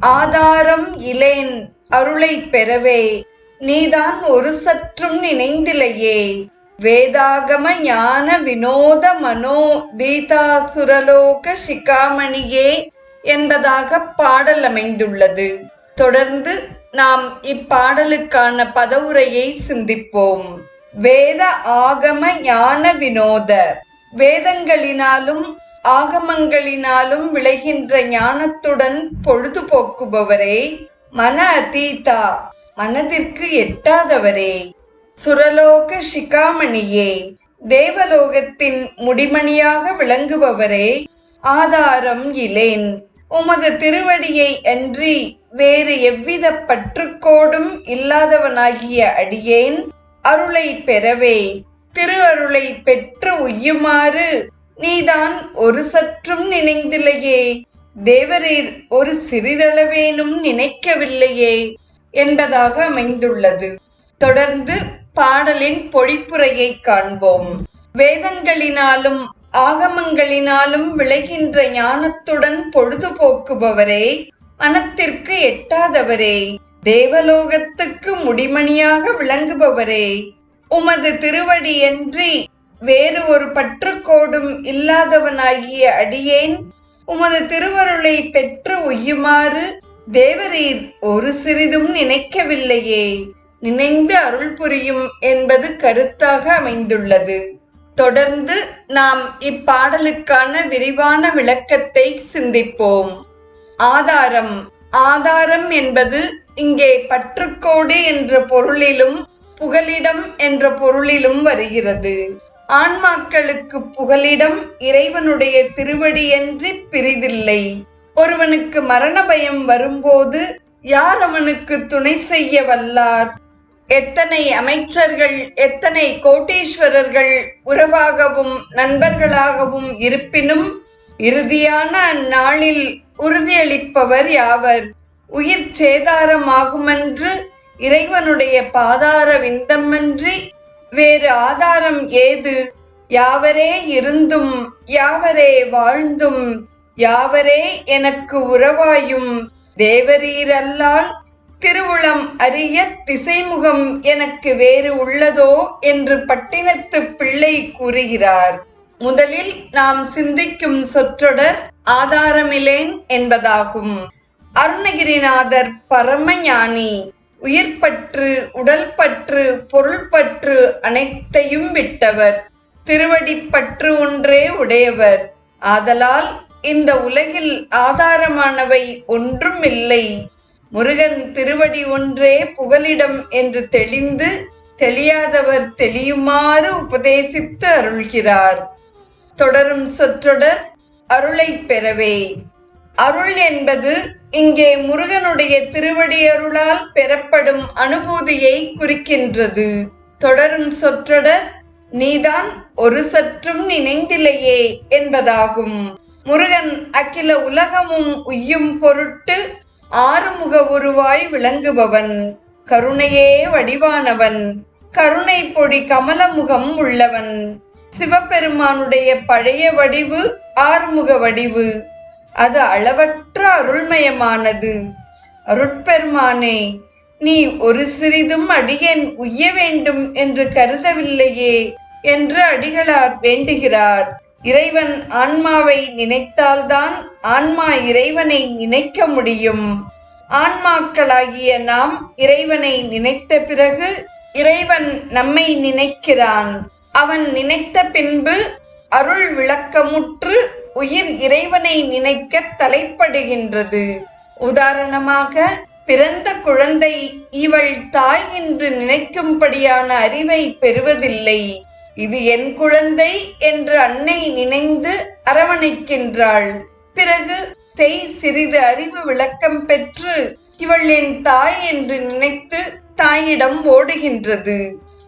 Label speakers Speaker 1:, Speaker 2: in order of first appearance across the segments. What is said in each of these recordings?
Speaker 1: ஆதாரம் இலேன் அருளை பெறவே நீதான் ஒரு சற்றும் நினைந்திலையே. வேதாகம ஞான வினோத மனோ தீதாசுரலோக சிகாமணியே என்பதாக பாடல் அமைந்துள்ளது. தொடர்ந்து நாம் இப்பாடலுக்கான பதவுரையை சிந்திப்போம். வேத ஆகம ஞான வினோத வேதங்களினாலும் ஆகமங்களினாலும் விளைகின்ற ஞானத்துடன் பொழுதுபோக்குபவரே. மன அதீதா மனதிற்கு எட்டாதவரே. சுரலோக சிகாமணியே தேவலோகத்தின் முடிமணியாக விளங்குபவரே. ஆதாரம் இலேன் உமது திருவடியை அன்றி வேறு எவ்வித பற்றுக்கோடும் இல்லாதவனாகிய அடியேன் அருளை பெறவே. திரு அருளை பெற்று உய்யுமாறு நீதான் ஒரு சற்றும் நினைந்தில்லையே தேவரீர் ஒரு சிறிதளவேனும் நினைக்கவில்லையே என்பதாக அமைந்துள்ளது. தொடர்ந்து பாடலின் பொழிப்புரையை காண்போம். வேதங்களினாலும் ஆகமங்களினாலும் விளைகின்ற ஞானத்துடன் பொழுதுபோக்குபவரே மனத்திற்கு எட்டாதவரே. தேவலோகத்துக்கு முடிமணியாக விளங்குபவரே. உமது திருவடியன்றி வேறு ஒரு பற்றுக்கோடும் இல்லாதவனாகிய அடியேன் உமது திருவருளை பெற்று உய்யுமாறு தேவரீர் ஒரு சிறிதும் நினைக்கவில்லையே. நினைந்து அருள் புரியும் என்பது கருத்தாக அமைந்துள்ளது. தொடர்ந்து நாம் இப்பாடலுக்கான விரிவான விளக்கத்தை சிந்திப்போம். ஆதாரம். ஆதாரம் என்பது இங்கே பற்றுக்கோடு என்ற பொருளிலும் புகலிடம் என்ற பொருளிலும் வருகிறது. ஆன்மாக்களுக்கு புகலிடம் இறைவனுடைய திருவடியன்றி பிரிதில்லை. ஒருவனுக்கு மரண பயம் வரும்போது யார் அவனுக்கு துணை செய்ய வல்லார்? எத்தனை அமைச்சர்கள் எத்தனை கோட்டீஸ்வரர்கள் உறவாகவும் நண்பர்களாகவும் இருப்பினும் இறுதியான அந்நாளில் உறுதியளிப்பவர் யாவர்? உயிர் சேதாரமாகுமென்று இறைவனுடைய பாதார விந்தமன்றி வேறு ஆதாரம் ஏது? யாவரே இருந்தும் யாவரே வாழ்ந்தும் யாவரே எனக்கு உறவாயும் தேவரீரல்லால் திருவுளம் அறிய திசைமுகம் எனக்கு வேறு உள்ளதோ என்று பட்டினத்து பிள்ளை கூறுகிறார். முதலில் நாம் சிந்திக்கும் சொற்றொடர் ஆதாரமிலேன் என்பதாகும். அருணகிரிநாதர் பரமஞானி. உயிர்ப்பற்று உடல் பற்று பொருள் பற்று அனைத்தையும் விட்டவர். திருவடிப்பற்று ஒன்றே உடையவர். ஆதலால் இந்த உலகில் ஆதாரமானவை ஒன்றும் இல்லை. முருகன் திருவடி ஒன்றே புகலிடம் என்று தெளிந்து தெளியாதவர் தெளியுமாறு உபதேசித்து அருள்கிறார். தொடரும் சொற்றொடர் அருளை பெறவே அருள் என்பது இங்கே முருகனுடைய திருவடியருளால் பெறப்படும் அனுபூதியை குறிக்கின்றது. தொடரும் சொற்றொடர் நீதான் ஒரு சற்றும் நினைந்திலையே என்பதாகும். முருகன் அகில உலகமும் உய்யும் பொருட்டு ஆறுமுக உருவாய் விளங்குபவன். கருணையே வடிவானவன். கருணை பொடி கமலமுகம் உள்ளவன். சிவபெருமானுடைய பழைய வடிவு ஆறுமுக வடிவு. அது அளவற்ற அருள்மயமானது. அருட்பெருமானே நீ ஒரு சிறிதும் அடியேன் உய்ய வேண்டும் என்று கருதவில்லையே என்று அடிகளார் வேண்டுகிறார். இறைவன் ஆன்மாவை நினைத்தால்தான் ஆன்மா இறைவனை நினைக்க முடியும். ஆன்மாக்களாகிய நாம் இறைவனை நினைத்த பிறகு இறைவன் நம்மை நினைக்கிறான். அவன் நினைத்த பின்பு அருள் விளக்கமுற்று உயிர் இறைவனை நினைக்க தலைப்படுகின்றது. உதாரணமாக பிறந்த குழந்தை இவள் தாய் என்று நினைக்கும்படியான அறிவை பெறுவதில்லை. இது என் குழந்தை என்று அன்னை நினைந்து அரவணைக்கின்றாள். பிறகு தேய் சிறிது அறிவு விளக்கம் பெற்று இவள் என் தாய் என்று நினைத்து தாயிடம் ஓடுகின்றது.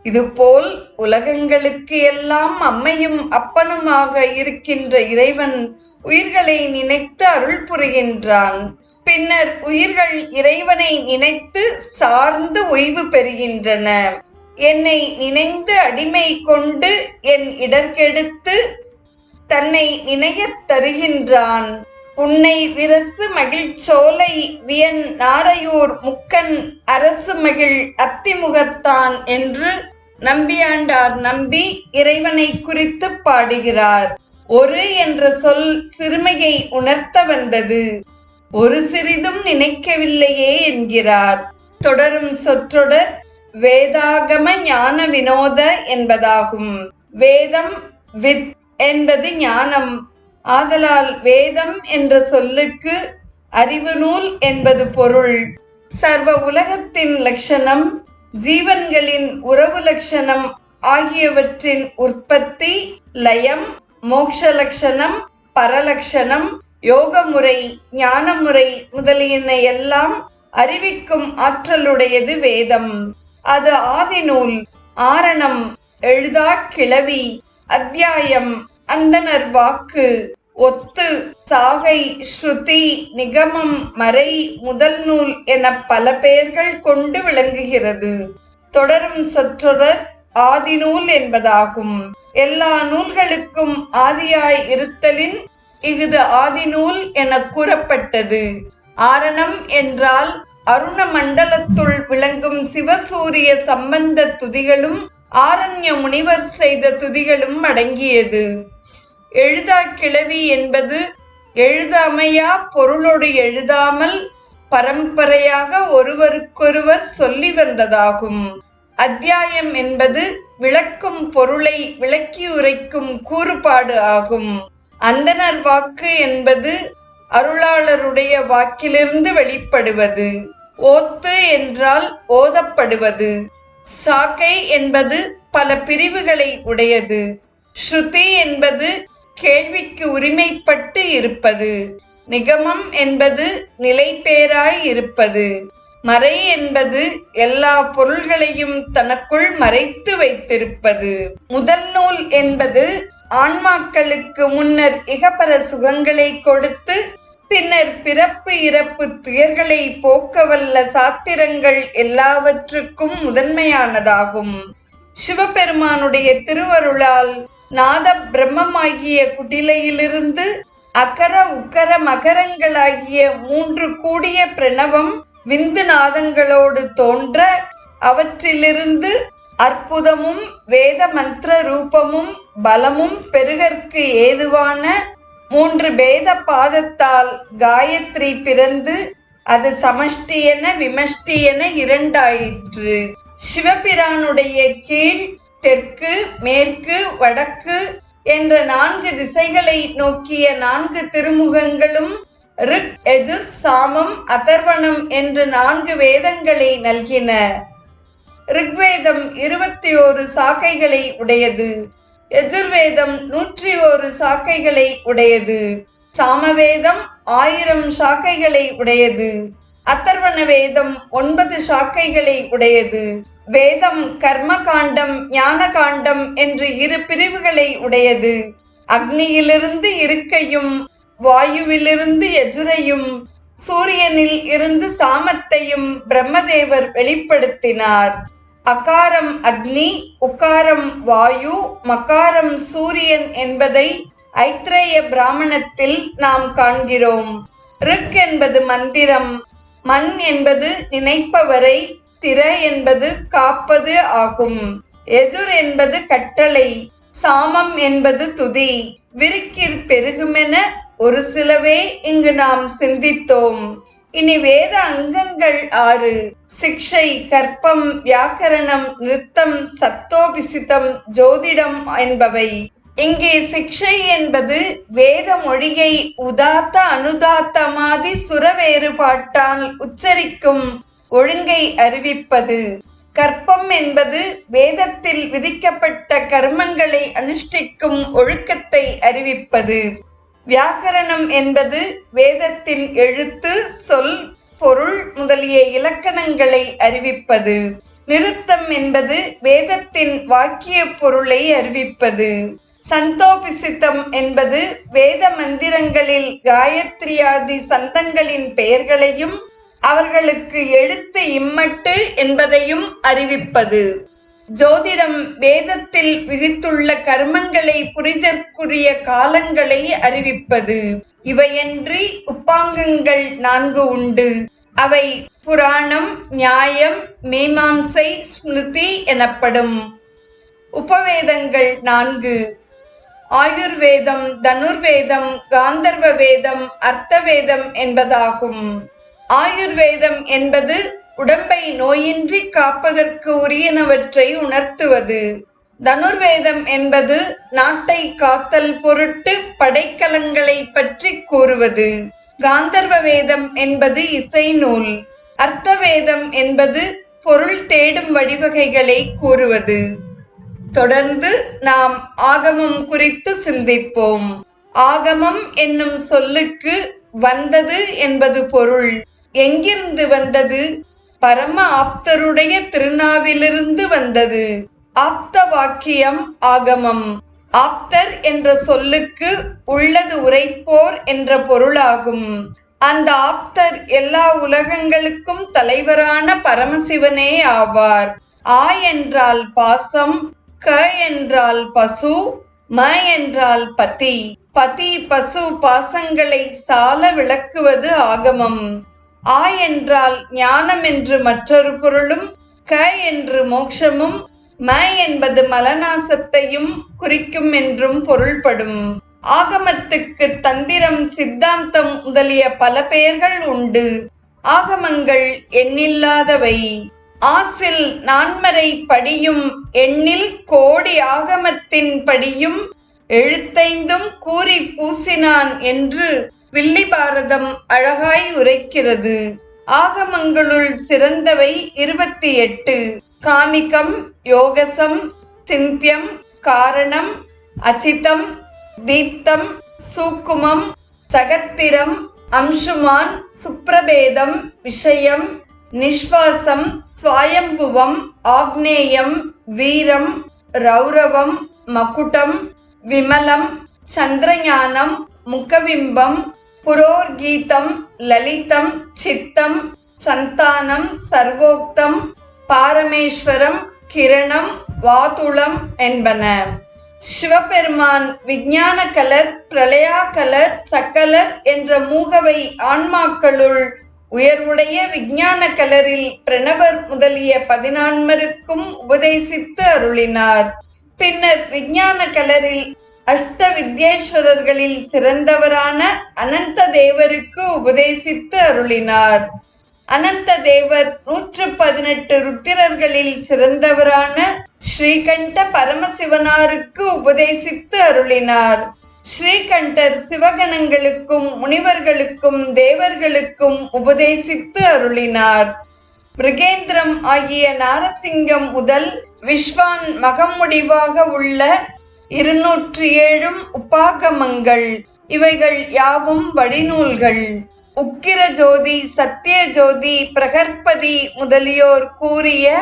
Speaker 1: இதுபோல் உலகங்களுக்கு எல்லாம் அம்மையும் அப்பனுமாக இருக்கின்ற இறைவன் உயிர்களை நினைத்து அருள் புரிகின்றான். பின்னர் உயிர்கள் இறைவனை நினைத்து சார்ந்து ஓய்வு பெறுகின்றன. என்னை நினைந்து அடிமை கொண்டு என் இடர்கெடுத்து தன்னை நினையத் தருகின்றான். உன்னை விரசு மகிழ்ச்சோலை வியன் நாரையூர் முக்கன் அரசு மகிழ் அத்திமுகத்தான் என்று நம்பியாண்டார் நம்பி இறைவனை குறித்து பாடுகிறார். ஒரு என்ற சொல் சிறுமையை உணர்த்த வந்தது. ஒரு சிறிதும் நினைக்கவில்லையே என்கிறார். தொடரும் சொற்றொடர் வேதாகம ஞான வினோத என்பதாகும். வேதம் வித் என்பது ஞானம். ஆதலால் வேதம் என்ற சொல்லுக்கு அறிவு நூல் என்பது பொருள். சர்வ உலகத்தின் லட்சணம் ஜீவன்களின் உறவு லட்சணம் ஆகியவற்றின் உற்பத்தி லயம் மோக்ஷ லட்சணம் பரலட்சணம் யோக முறை ஞான முறை முதலியன எல்லாம் அறிவிக்கும் ஆற்றலுடையது வேதம். அது ஆதிநூல் ஆரணம் எழுதா கிளவி அத்தியாயம் அந்தனர் வாக்கு. ஒத்து சாகை ஸ்ருதி நிகமம் மறை முதல் நூல் என பல பெயர்கள் கொண்டு விளங்குகிறது. தொடரும் சொற்றொடர் ஆதிநூல் என்பதாகும். எல்லா நூல்களுக்கும் ஆதியாய் இருத்தலின் இஃது ஆதிநூல் என கூறப்பட்டது. ஆரணம் என்றால் அருண மண்டலத்துள் விளங்கும் சிவசூரிய சம்பந்த துதிகளும் ஆரண்ய முனிவர் செய்த துதிகளும் அடங்கியது. எழுதா கிளவி என்பது எழுதாமையா? பொருளோடு எழுதாமல் பரம்பரையாக ஒருவருக்கொருவர் சொல்லி வந்ததாகும். அத்தியாயம் என்பது விளக்கும் பொருளை விளக்கி உரைக்கும் கூறுபாடு ஆகும். அந்தனர் வாக்கு என்பது அருளாளருடைய வாக்கிலிருந்து வெளிப்படுவது. ஓத்து என்றால் ஓதப்படுவது. சாக்கை என்பது பல பிரிவுகளை உடையது. ஸ்ருதி என்பது கேள்விக்கு உரிமைப்பட்டு இருப்பது. நிகமம் என்பது நிலைபேராய் இருப்பது. மறை என்பது எல்லா பொருள்களையும் தனக்குள் மறைத்து வைத்திருப்பது. முதல் நூல் என்பது ஆன்மாக்களுக்கு முன்னர் இகப்பர சுகங்களை கொடுத்து பின்னர் பிறப்பு இறப்பு துயர்களை போக்கவல்ல சாத்திரங்கள் எல்லாவற்றுக்கும் முதன்மையானதாகும். சிவபெருமானுடைய திருவருளால் நாத பிரம்மமாகிய குட்டிலையிலிருந்து அகர உக்கர மகரங்களாகிய மூன்று கூடிய பிரணவம் விந்து நாதங்களோடு தோன்ற அவற்றிலிருந்து அற்புதமும் வேத மந்திர ரூபமும் பலமும் பெருகற்கு ஏதுவான மூன்று பேத பாதத்தால் காயத்ரி பிறந்து அது சமஷ்டி என விமஷ்டி என இரண்டாயிற்று. சிவபிரானுடைய கீழ் தெற்கு மேற்கு வடக்கு என்ற நான்கு திசைகளை நோக்கிய நான்கு திருமுகங்களும் ரிக் எஜுர் சாமம் அதர்வணம் என்று நான்கு வேதங்களை நல்கின. ரிக்வேதம் இருபத்தி ஓரு சாக்கைகளை உடையது. எஜுர்வேதம் நூற்றி ஓரு சாக்கைகளை உடையது. சாமவேதம் ஆயிரம் சாக்கைகளை உடையது. அத்தர்வண வேதம் ஒன்பது சாக்கைகளை உடையது. வேதம் கர்ம காண்டம் ஞான காண்டம் என்று இரு பிரிவுகளை உடையது. அக்னியிலிருந்து இருக்கையும் வாயுவிலிருந்து எஜுரையும் சூரியனில் இருந்து சாமத்தையும் பிரம்மதேவர் வெளிப்படுத்தினார். அகாரம் அக்னி உக்காரம் வாயு மகாரம் சூரியன் என்பதை ஐத்ரேய பிராமணத்தில் நாம் காண்கிறோம். ரிக் என்பது மந்திரம் மண் என்பது நினைப்பவரை திற என்பது காப்பது ஆகும். எதிர் என்பது கட்டளை சாமம் என்பது துதி. விருக்கிற் பெருகுமென ஒரு சிலவே இங்கு நாம் சிந்தித்தோம். இனி வேத அங்கங்கள் ஆறு. சிக்ஷை கற்பம் வியாக்கரணம் நிறுத்தம் சத்தோபிசிதம் ஜோதிடம் என்பவை. இங்கே சிக்ஷை என்பது வேத மொழியை உதாத்த அனுதாத்தமாதி சுர வேறுபாட்டால் உச்சரிக்கும். ஒழுங்கை அறிவிப்பது. கற்பம் என்பது வேதத்தில் விதிக்கப்பட்ட கர்மங்களை அனுஷ்டிக்கும் ஒழுக்கத்தை அறிவிப்பது. வியாக்கரணம் என்பது வேதத்தின் எழுத்து சொல் பொருள் முதலிய இலக்கணங்களை அறிவிப்பது. நிறுத்தம் என்பது வேதத்தின் வாக்கிய பொருளை அறிவிப்பது. சந்தோபிசித்தம் என்பது வேத மந்திரங்களில் காயத்ரியாதி சந்தங்களின் பெயர்களையும் அவர்களுக்கு எழுத்து இம்மட்டு என்பதையும் அறிவிப்பது. ஜோதிடம் வேதத்தில் விதித்துள்ள கர்மங்களை புரிதற்குரிய காலங்களை அறிவிப்பது. இவையன்றி உப்பாங்கங்கள் நான்கு உண்டு. அவை புராணம் நியாயம் மீமாம்சை ஸ்மிருதி எனப்படும். உபவேதங்கள் நான்கு. ஆயுர்வேதம் தனுர்வேதம் காந்தர்வ வேதம் அர்த்தவேதம் என்பதாகும். ஆயுர்வேதம் என்பது உடம்பை நோயின்றி காப்பதற்கு உரியனவற்றை உணர்த்துவது. தனுர்வேதம் என்பது நாட்டை காத்தல் பொருட்டு படைக்கலங்களை பற்றி கூறுவது. காந்தர்வ வேதம் என்பது இசை நூல். அர்த்தவேதம் என்பது பொருள் தேடும் வழிவகைகளை கூறுவது. தொடர்ந்து நாம் ஆகமம் குறித்து சிந்திப்போம். ஆகமம் என்னும் சொல்லுக்கு வந்தது என்பது பொருள். எங்கிருந்து வந்தது? பரம ஆப்தருடைய திருநாவிலிருந்து வந்தது. ஆப்த வாக்கியம் ஆகமம். ஆப்தர் என்ற சொல்லுக்கு உள்ளது உரைப்போர் என்ற பொருளாகும். அந்த ஆப்தர் எல்லா உலகங்களுக்கும் தலைவரான பரமசிவனே ஆவார். ஆ என்றால் பாசம் க என்றால் பசு ம என்றால் பதி. பதி பசு பாசங்களை சால விளக்குவது ஆகமம். ஆ என்றால் ஞானம் என்று மற்றொரு பொருளும் க என்று மோக்ஷமும் ம என்பது மலநாசத்தையும் குறிக்கும் என்றும் பொருள்படும். ஆகமத்துக்கு தந்திரம் சித்தாந்தம் முதலிய பல பெயர்கள் உண்டு. ஆகமங்கள் எண்ணில்லாதவை. ஆசில் நான்மறை படியும் எண்ணில் கோடி ஆகமத்தின் படியும் எழுத்தைந்தும் கூறி பூசினான் என்று வில்லி பாரதம் அழகாய் உரைக்கிறது. ஆகமங்களுள் சிறந்தவை இருபத்தி எட்டு. காமிகம் யோகசம் சிந்தியம் காரணம் அச்சிதம் தீப்தம் சூக்குமம் சகத்திரம் அம்சுமான் சுப்ரபேதம் விஷயம் நிஸ்வாசம் சுவாயம்புவம் ஆக்னேயம் வீரம் ரௌரவம் மகுடம் விமலம் சந்திரஞானம் முகவிம்பம் புரோர்கீதம் லலிதம் சித்தம் சந்தானம் சர்வோக்தம் பாரமேஸ்வரம் கிரணம் வாதுளம் என்பன. சிவபெருமான் விஞ்ஞான கலர் பிரளயா கலர் சக்கலர் என்ற மூகவை ஆன்மாக்களுள் உயர்வுடைய விஞ்ஞான கலரில் பிரணவர் முதலிய பதினான்மருக்கும் உபதேசித்து அருளினார். பின்னர் விஞ்ஞான கலரில் அஷ்ட வித்யேஸ்வரர்களில் சிறந்தவரான அனந்த தேவருக்கு உபதேசித்து அருளினார். அனந்த தேவர் நூற்று பதினெட்டு ருத்திரர்களில் சிறந்தவரான ஸ்ரீகண்ட பரமசிவனாருக்கு உபதேசித்து அருளினார். ஸ்ரீகண்டர் சிவகணங்களுக்கும் முனிவர்களுக்கும் தேவர்களுக்கும் உபதேசித்து அருளினார். மிருகேந்திரம் ஆகிய நாரசிங்கம் முதல் விஸ்வான் மகம் முடிவாக உள்ள இருநூற்றி ஏழும் உபாகமங்கள். இவைகள் யாவும் வடிநூல்கள். உக்கிர ஜோதி சத்திய ஜோதி பிரகற்பதி முதலியோர் கூறிய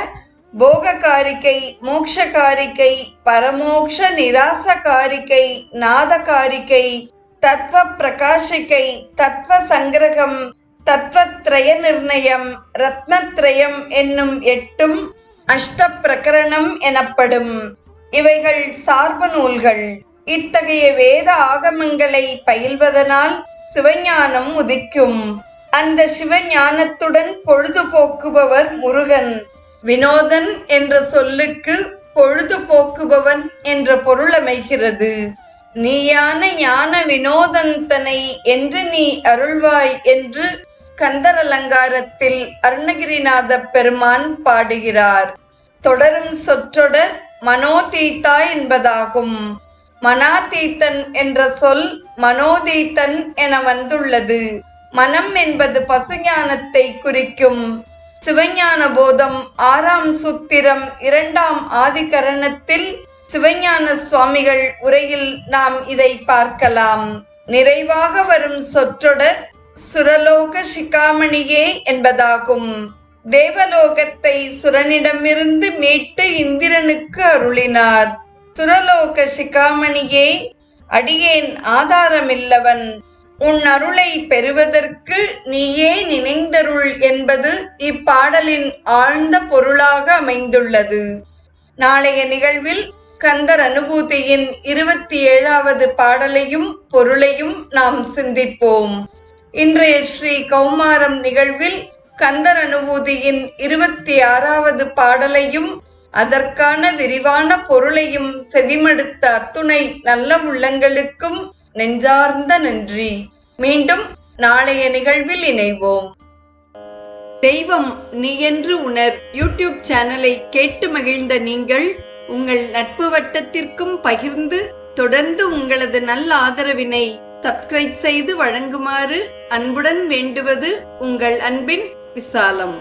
Speaker 1: போககாரிகை மோக்ஷகாரிக்கை பரமோக்ஷ நிராசகாரிக்கை நாதகாரிக்கை தத்துவ பிரகாஷிக்கை தத்துவ சங்கிரகம் தத்துவத்ரய நிர்ணயம் ரத்னத்ரயம் என்னும் எட்டும் அஷ்ட பிரகரணம் எனப்படும். இவைகள் சார்பு நூல்கள். இத்தகைய வேத ஆகமங்களை பயில்வதனால் சிவஞானம் உதிக்கும். அந்த சிவஞானத்துடன் பொழுதுபோக்குபவர் முருகன். வினோதன் என்ற சொல்லுக்கு பொழுதுபோக்குபவன் என்ற பொருள் அமைகிறது நீயான ஞான வினோதந்தனை என்று நீ அருள்வாய் என்று கந்தர் அலங்காரத்தில் அருணகிரிநாத பெருமான் பாடுகிறார். தொடரும் சொற்றொடர் மனோதீத்தா என்பதாகும். மனாதீத்தன் என்ற சொல் மனோதீத்தன் என வந்துள்ளது. மனம் என்பது பசுஞானத்தை குறிக்கும். சிவஞான போதம் ஆறாம் சூத்திரம் இரண்டாம் ஆதிகரணத்தில் சிவஞான சுவாமிகள் உரையில் நாம் இதை பார்க்கலாம். நிறைவாக வரும் சொற்றொடர் சுரலோக சிகாமணியே என்பதாகும். தேவலோகத்தை சுரனிடமிருந்து மீட்டு இந்திரனுக்கு அருளினார். சுரலோக சிகாமணியே அடியேன் ஆதாரமில்லவன். உன் அருளை பெறுவதற்கு நீயே நினைந்தருள் என்பது இப்பாடலின் ஆழ்ந்த பொருளாக அமைந்துள்ளது. நாளைய நிகழ்வில் கந்தர் அனுபூதியின் இருபத்தி ஏழாவது பாடலையும் பொருளையும் நாம் சிந்திப்போம். இன்றைய ஸ்ரீ கௌமாரம் நிகழ்வில் கந்தர் அனுபூதியின் இருபத்தி ஆறாவது பாடலையும் அதற்கான விரிவான பொருளையும் செவிமடுத்த அத்துணை நல்ல உள்ளங்களுக்கும் நெஞ்சார்ந்த நன்றி. மீண்டும் நாளைய நிகழ்வில் இணைவோம். தெய்வம் நீ என்று உணர் யூடியூப் சேனலை கேட்டு மகிழ்ந்த நீங்கள் உங்கள் நட்பு வட்டத்திற்கும் பகிர்ந்து தொடர்ந்து உங்களது நல்ல ஆதரவினை சப்ஸ்கிரைப் செய்து வழங்குமாறு அன்புடன் வேண்டுவது உங்கள் அன்பின் விசாலம்